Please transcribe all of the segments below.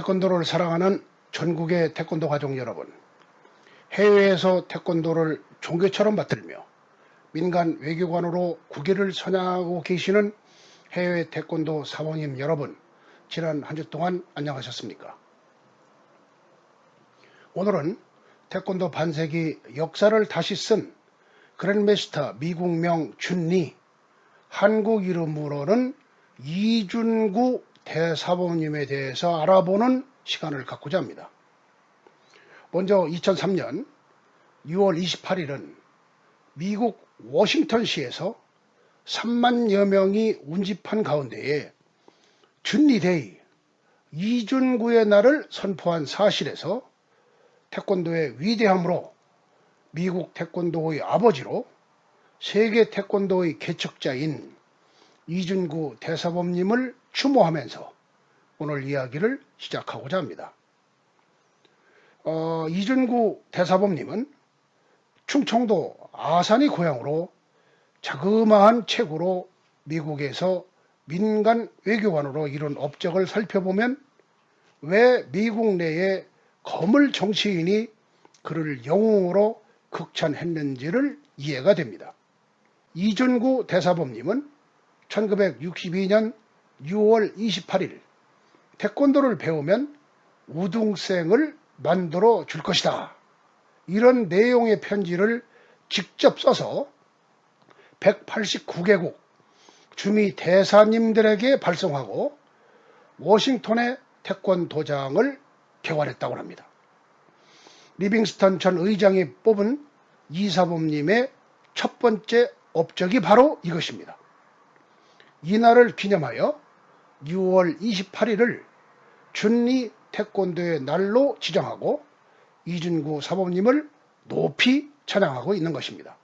태권도를 사랑하는 전국의 태권도 가족 여러분, 해외에서 태권도를 종교처럼 받들며 민간 외교관으로 국위를 선양하고 계시는 해외 태권도 사모님 여러분, 지난 한 주 동안 안녕하셨습니까? 오늘은 태권도 반세기 역사를 다시 쓴 그랜마스터 미국명 준리, 한국 이름으로는 이준구 대사범님에 대해서 알아보는 시간을 갖고자 합니다. 먼저 2003년 6월 28일은 미국 워싱턴시에서 3만여 명이 운집한 가운데에 준리데이 이준구의 날을 선포한 사실에서 태권도의 위대함으로 미국 태권도의 아버지로 세계 태권도의 개척자인 이준구 대사범님을 추모하면서 오늘 이야기를 시작하고자 합니다. 어, 이준구 대사범님은 충청도 아산이 고향으로 자그마한 체구로 미국에서 민간 외교관으로 이룬 업적을 살펴보면 왜 미국 내에 거물 정치인이 그를 영웅으로 극찬했는지를 이해가 됩니다. 이준구 대사범님은 1962년 6월 28일 태권도를 배우면 우등생을 만들어 줄 것이다. 이런 내용의 편지를 직접 써서 189개국 주미 대사님들에게 발송하고 워싱턴의 태권도장을 개관했다고 합니다. 리빙스턴 전 의장이 뽑은 이사범님의 첫 번째 업적이 바로 이것입니다. 이날을 기념하여 6월 28일을 준리 태권도의 날로 지정하고 이준구 사범님을 높이 찬양하고 있는 것입니다.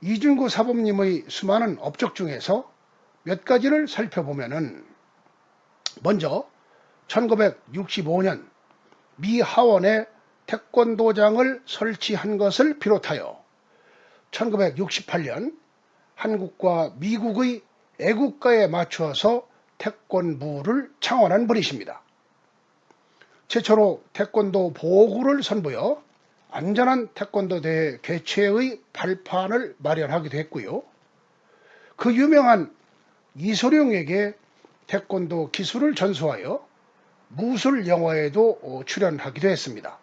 이준구 사범님의 수많은 업적 중에서 몇 가지를 살펴보면은 먼저 1965년 미 하원에 태권도장을 설치한 것을 비롯하여 1968년 한국과 미국의 애국가에 맞추어서 태권부를 창원한 분이십니다. 최초로 태권도 보호구를 선보여 안전한 태권도 대회 개최의 발판을 마련하기도 했고요. 그 유명한 이소룡에게 태권도 기술을 전수하여 무술 영화에도 출연하기도 했습니다.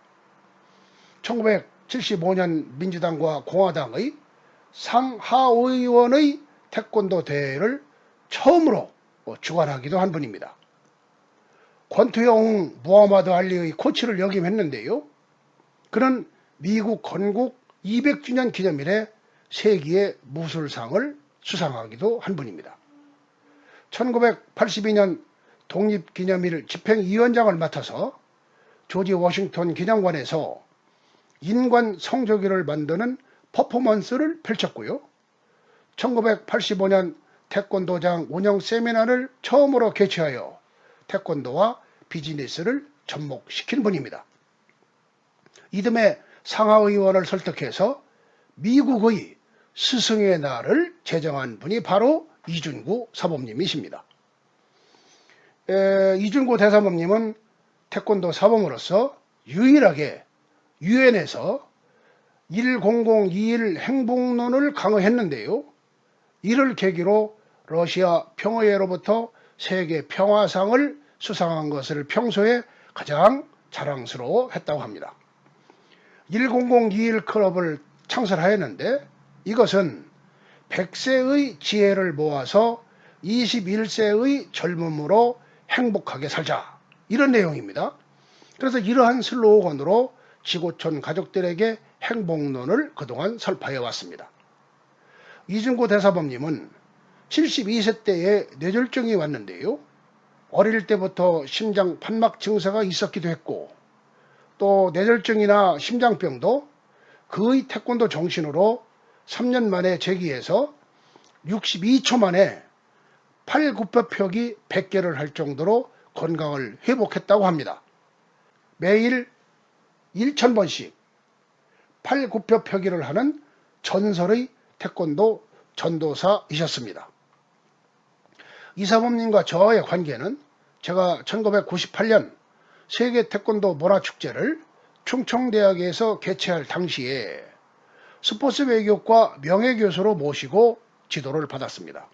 1975년 민주당과 공화당의 상하의원의 태권도 대회를 처음으로 주관하기도 한 분입니다. 권투영 무하마드 알리의 코치를 역임했는데요. 그는 미국 건국 200주년 기념일에 세기의 무술상을 수상하기도 한 분입니다. 1982년 독립기념일 집행위원장을 맡아서 조지 워싱턴 기념관에서 인관 성조기를 만드는 퍼포먼스를 펼쳤고요. 1985년 태권도장 운영 세미나를 처음으로 개최하여 태권도와 비즈니스를 접목시킨 분입니다. 이듬해 상하의원을 설득해서 미국의 스승의 날을 제정한 분이 바로 이준구 사범님이십니다. 에, 이준구 대사범님은 태권도 사범으로서 유일하게 유엔에서 1021 행복론을 강의했는데요. 이를 계기로 러시아 평화회로부터 세계 평화상을 수상한 것을 평소에 가장 자랑스러워 했다고 합니다. 1021 클럽을 창설하였는데 이것은 100세의 지혜를 모아서 21세의 젊음으로 행복하게 살자. 이런 내용입니다. 그래서 이러한 슬로건으로 지구촌 가족들에게 행복론을 그동안 설파해 왔습니다. 이준구 대사범님은 72세 때에 뇌졸중이 왔는데요. 어릴 때부터 심장 판막 증세가 있었기도 했고 또 뇌졸중이나 심장병도 그의 태권도 정신으로 3년 만에 재기해서 62초 만에 팔굽혀펴기 100개를 할 정도로 건강을 회복했다고 합니다. 매일 1000번씩 팔굽혀펴기를 하는 전설의 태권도 전도사이셨습니다. 이사범님과 저의 관계는 제가 1998년 세계 태권도 문화축제를 충청대학에서 개최할 당시에 스포츠 외교과 명예교수로 모시고 지도를 받았습니다.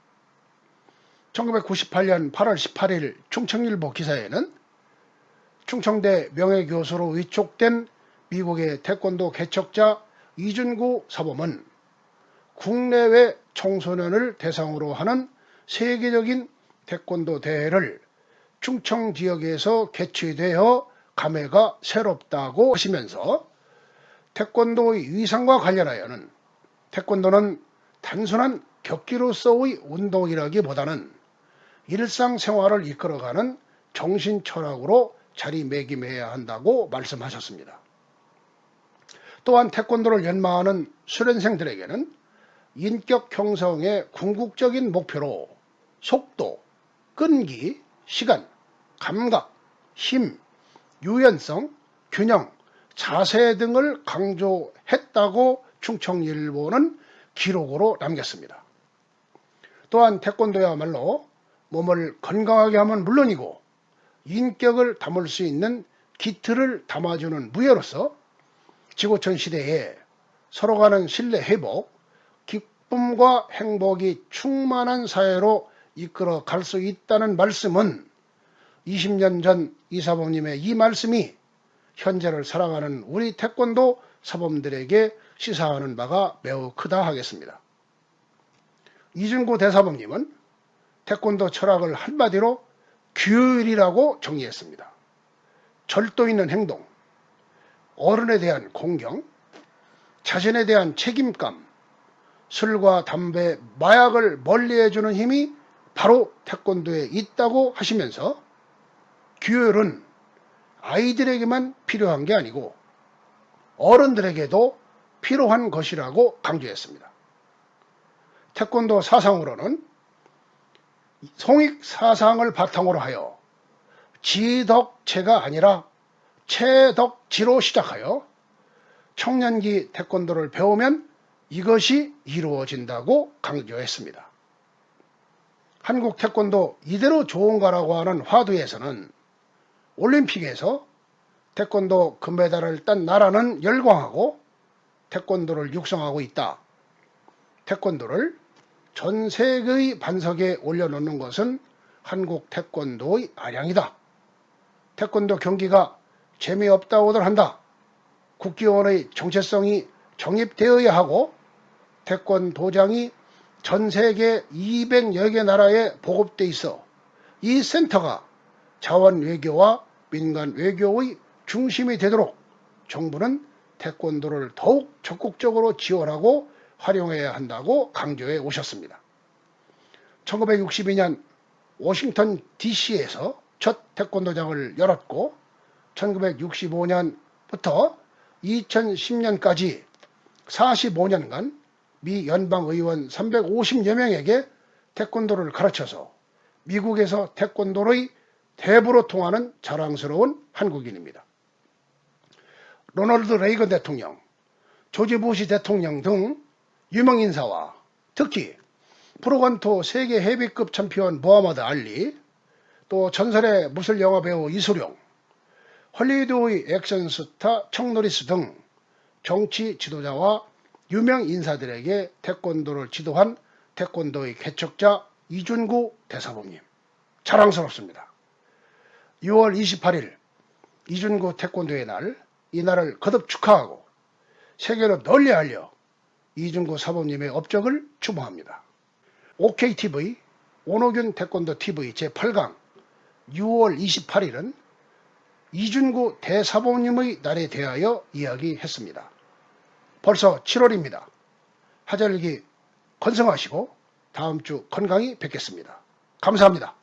1998년 8월 18일 충청일보 기사에는 충청대 명예교수로 위촉된 미국의 태권도 개척자 이준구 사범은 국내외 청소년을 대상으로 하는 세계적인 태권도 대회를 충청 지역에서 개최되어 감회가 새롭다고 하시면서 태권도의 위상과 관련하여는 태권도는 단순한 격기로서의 운동이라기보다는 일상생활을 이끌어가는 정신 철학으로 자리매김해야 한다고 말씀하셨습니다. 또한 태권도를 연마하는 수련생들에게는 인격 형성의 궁극적인 목표로 속도, 끈기, 시간, 감각, 힘, 유연성, 균형, 자세 등을 강조했다고 충청일보는 기록으로 남겼습니다. 또한 태권도야말로 몸을 건강하게 하면 물론이고 인격을 담을 수 있는 기틀을 담아주는 무예로서 지구촌 시대에 서로 간의 신뢰 회복, 기쁨과 행복이 충만한 사회로 이끌어 갈 수 있다는 말씀은 20년 전 이사범님의 이 말씀이 현재를 살아가는 우리 태권도 사범들에게 시사하는 바가 매우 크다 하겠습니다. 이준구 대사범님은 태권도 철학을 한마디로 규율이라고 정의했습니다. 절도 있는 행동, 어른에 대한 공경, 자신에 대한 책임감, 술과 담배, 마약을 멀리해주는 힘이 바로 태권도에 있다고 하시면서 규율은 아이들에게만 필요한 게 아니고 어른들에게도 필요한 것이라고 강조했습니다. 태권도 사상으로는 송익 사상을 바탕으로 하여 지덕체가 아니라 체덕지로 시작하여 청년기 태권도를 배우면 이것이 이루어진다고 강조했습니다. 한국 태권도 이대로 좋은가라고 하는 화두에서는 올림픽에서 태권도 금메달을 딴 나라는 열광하고 태권도를 육성하고 있다. 태권도를 전 세계의 반석에 올려놓는 것은 한국 태권도의 아량이다. 태권도 경기가 재미없다고들 한다. 국기원의 정체성이 정립되어야 하고 태권 도장이 전 세계 200여 개 나라에 보급돼 있어 이 센터가 자원 외교와 민간 외교의 중심이 되도록 정부는 태권도를 더욱 적극적으로 지원하고 활용해야 한다고 강조해 오셨습니다. 1962년 워싱턴 DC에서 첫 태권도장을 열었고 1965년부터 2010년까지 45년간 미 연방의원 350여 명에게 태권도를 가르쳐서 미국에서 태권도의 대부로 통하는 자랑스러운 한국인입니다. 로널드 레이건 대통령, 조지 부시 대통령 등 유명 인사와 특히 프로관토 세계 헤비급 챔피언 모하마드 알리, 또 전설의 무술 영화 배우 이소룡, 헐리우드의 액션 스타 청노리스 등 정치 지도자와 유명 인사들에게 태권도를 지도한 태권도의 개척자 이준구 대사범님 자랑스럽습니다. 6월 28일 이준구 태권도의 날 이날을 거듭 축하하고 세계로 널리 알려 이준구 사범님의 업적을 추모합니다. OKTV 오노균 태권도 TV 제8강 6월 28일은 이준구 대사범님의 날에 대하여 이야기했습니다. 벌써 7월입니다. 하절기 건성하시고 다음 주 건강히 뵙겠습니다. 감사합니다.